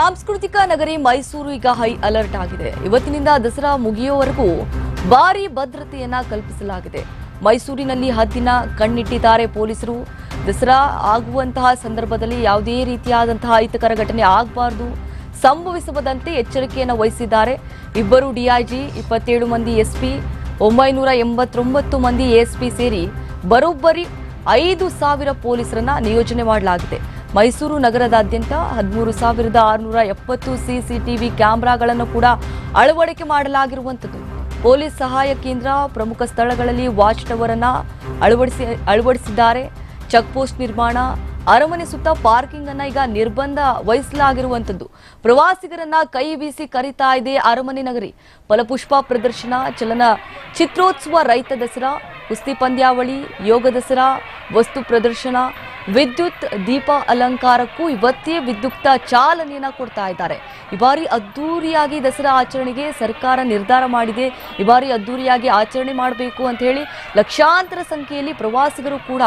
ಸಾಂಸ್ಕೃತಿಕ ನಗರಿ ಮೈಸೂರು ಈಗ ಹೈ ಅಲರ್ಟ್ ಆಗಿದೆ. ಇವತ್ತಿನಿಂದ ದಸರಾ ಮುಗಿಯುವವರೆಗೂ ಭಾರಿ ಭದ್ರತೆಯನ್ನ ಕಲ್ಪಿಸಲಾಗಿದೆ. ಮೈಸೂರಿನಲ್ಲಿ ಹದ್ದಿನ ಕಣ್ಣಿಟ್ಟಿದ್ದಾರೆ ಪೊಲೀಸರು. ದಸರಾ ಆಗುವಂತಹ ಸಂದರ್ಭದಲ್ಲಿ ಯಾವುದೇ ರೀತಿಯಾದಂತಹ ಅಹಿತಕರ ಘಟನೆ ಆಗಬಾರದು ಸಂಭವಿಸುವುದಂತೆ ಎಚ್ಚರಿಕೆಯನ್ನು ವಹಿಸಿದ್ದಾರೆ. ಇಬ್ಬರು ಡಿಐಜಿ, ಇಪ್ಪತ್ತೇಳು ಮಂದಿ ಎಸ್ಪಿ, ಒಂಬೈನೂರ ಎಂಬತ್ತೊಂಬತ್ತು ಮಂದಿ ಎಎಸ್ಪಿ ಸೇರಿ ಬರೋಬ್ಬರಿ ಐದು ಸಾವಿರ ಪೊಲೀಸರನ್ನ ನಿಯೋಜನೆ ಮಾಡಲಾಗಿದೆ. ಮೈಸೂರು ನಗರದಾದ್ಯಂತ ಹದಿಮೂರು ಸಾವಿರದ ಆರುನೂರ ಎಪ್ಪತ್ತು ಸಿಸಿಟಿವಿ ಕ್ಯಾಮೆರಾಗಳನ್ನು ಕೂಡ ಅಳವಡಿಕೆ ಮಾಡಲಾಗಿರುವಂಥದ್ದು. ಪೊಲೀಸ್ ಸಹಾಯ ಕೇಂದ್ರ ಪ್ರಮುಖ ಸ್ಥಳಗಳಲ್ಲಿ ವಾಚ್ ಟವರ್ ಅನ್ನ ಅಳವಡಿಸಿ, ಅಳವಡಿಸಿದ್ದಾರೆ. ಚೆಕ್ ಪೋಸ್ಟ್ ನಿರ್ಮಾಣ, ಅರಮನೆ ಸುತ್ತ ಪಾರ್ಕಿಂಗ್ ಅನ್ನ ಈಗ ನಿರ್ಬಂಧ ವಹಿಸಲಾಗಿರುವಂಥದ್ದು. ಪ್ರವಾಸಿಗರನ್ನ ಕೈ ಬೀಸಿ ಕರೀತಾ ಇದೆ ಅರಮನೆ ನಗರಿ. ಫಲಪುಷ್ಪ ಪ್ರದರ್ಶನ, ಚಲನ ಚಿತ್ರೋತ್ಸವ ರೈತ ದಸರಾ, ಕುಸ್ತಿ ಪಂದ್ಯಾವಳಿ, ಯೋಗ ದಸರಾ, ವಸ್ತು ಪ್ರದರ್ಶನ ವಿದ್ಯುತ್ ದೀಪ ಅಲಂಕಾರಕ್ಕೂ ಇವತ್ತೇ ವಿದ್ಯುಕ್ತ ಚಾಲನೆಯನ್ನು ಕೊಡ್ತಾ ಇದ್ದಾರೆ. ಈ ಬಾರಿ ಅದ್ದೂರಿಯಾಗಿ ದಸರಾ ಆಚರಣೆಗೆ ಸರ್ಕಾರ ನಿರ್ಧಾರ ಮಾಡಿದೆ. ಈ ಬಾರಿ ಅದ್ದೂರಿಯಾಗಿ ಆಚರಣೆ ಮಾಡಬೇಕು ಅಂತ ಹೇಳಿ ಲಕ್ಷಾಂತರ ಸಂಖ್ಯೆಯಲ್ಲಿ ಪ್ರವಾಸಿಗರು ಕೂಡ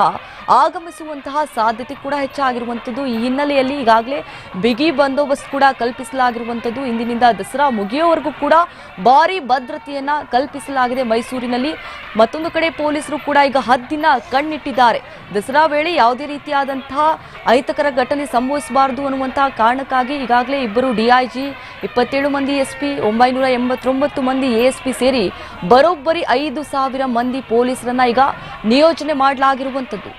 ಆಗಮಿಸುವಂತಹ ಸಾಧ್ಯತೆ ಕೂಡ ಹೆಚ್ಚಾಗಿರುವಂಥದ್ದು. ಈ ಹಿನ್ನೆಲೆಯಲ್ಲಿ ಈಗಾಗಲೇ ಬಿಗಿ ಬಂದೋಬಸ್ತ್ ಕೂಡ ಕಲ್ಪಿಸಲಾಗಿರುವಂಥದ್ದು. ಇಂದಿನಿಂದ ದಸರಾ ಮುಗಿಯೋವರೆಗೂ ಕೂಡ ಭಾರಿ ಭದ್ರತೆಯನ್ನ ಕಲ್ಪಿಸಲಾಗಿದೆ ಮೈಸೂರಿನಲ್ಲಿ. ಮತ್ತೊಂದು ಕಡೆ ಪೊಲೀಸರು ಕೂಡ ಈಗ ಹದ್ದಿನ ಕಣ್ಣಿಟ್ಟಿದ್ದಾರೆ. ದಸರಾ ವೇಳೆ ಯಾವುದೇ ರೀತಿಯಾದಂತಹ ಅಹಿತಕರ ಘಟನೆ ಸಂಭವಿಸಬಾರದು ಅನ್ನುವಂತಹ ಕಾರಣಕ್ಕಾಗಿ ಈಗಾಗಲೇ ಇಬ್ಬರು ಡಿಐಜಿ ಇಪ್ಪತ್ತೇಳು ಮಂದಿ ಎಸ್ಪಿ ಒಂಬೈನೂರ ಎಂಬತ್ತೊಂಬತ್ತು ಮಂದಿ ಎಎಸ್ಪಿ ಸೇರಿ ಬರೋಬ್ಬರಿ ಐದು ಸಾವಿರ ಮಂದಿ ಪೊಲೀಸರನ್ನ ಈಗ ನಿಯೋಜನೆ ಮಾಡಲಾಗಿರುವಂಥದ್ದು.